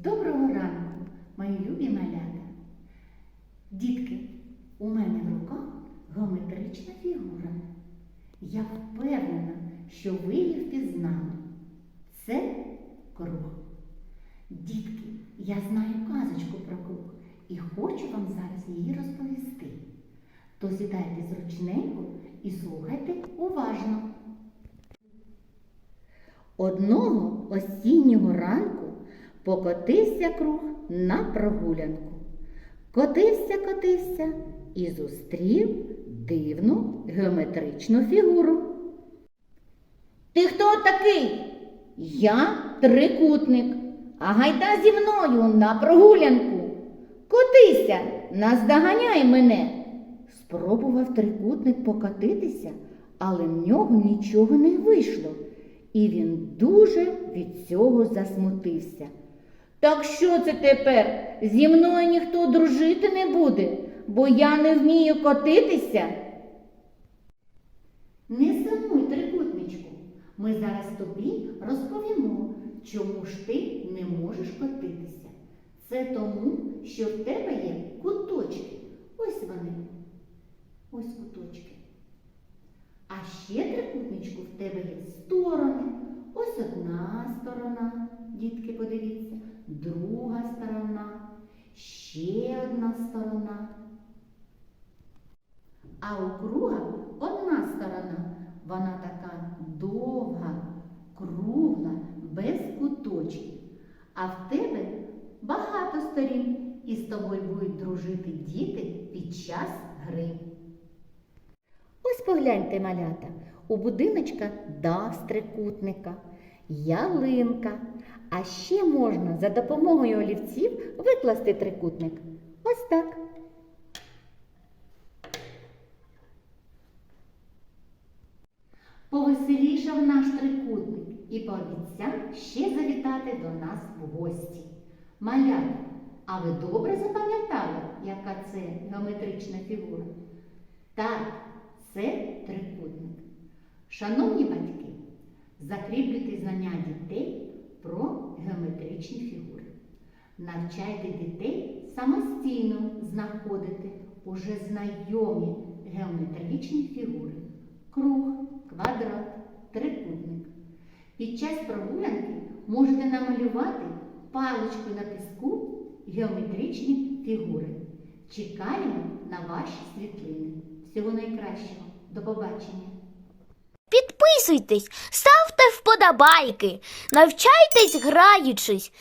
доброго ранку, мої любі малята. Дітки, у мене в руках геометрична фігура. Я впевнена, що ви її впізнали. Це круг. Дітки, я знаю казочку про круг і хочу вам зараз її розповісти. То сідайте зручненько і слухайте уважно. Одного осіннього ранку покотився круг на прогулянку. Котився, котився і зустрів дивну геометричну фігуру. Ти хто такий? Я трикутник. А гайда зі мною на прогулянку. Котися, наздоганяй мене. Спробував трикутник покотитися, але в нього нічого не вийшло, і він дуже від цього засмутився. Так що це тепер? Зі мною ніхто дружити не буде, бо я не вмію котитися. Не сумуй, трикутничку. Ми зараз тобі розповімо, чому ж ти не можеш котитися. Це тому, що в тебе є куточки. Ось вони. Ось куточки. А ще, трикутничку, в тебе є сторони. Ось одна сторона, дітки, подивіться, друга сторона, ще одна сторона. А у одна сторона, вона така довга, кругла, без куточків. А в тебе багато сторін, і з тобою будуть дружити діти під час гри. Ось погляньте, малята, у будиночка дах трикутника, ялинка. А ще можна за допомогою олівців викласти трикутник. Ось так. Повеселішав наш трикутник і пообіцяв ще завітати до нас в гості. Малята, а ви добре запам'ятали, яка це геометрична фігура? Так, це трикутник. Шановні батьки, закріплюйте знання дітей про геометричні фігури. Навчайте дітей самостійно знаходити уже знайомі геометричні фігури. Круг, квадрат, трикутник. Під час прогулянки можете намалювати паличкою на піску геометричні фігури. Чекаємо на ваші світлини. Всього найкращого. До побачення! Підписуйтесь, ставте вподобайки, навчайтесь граючись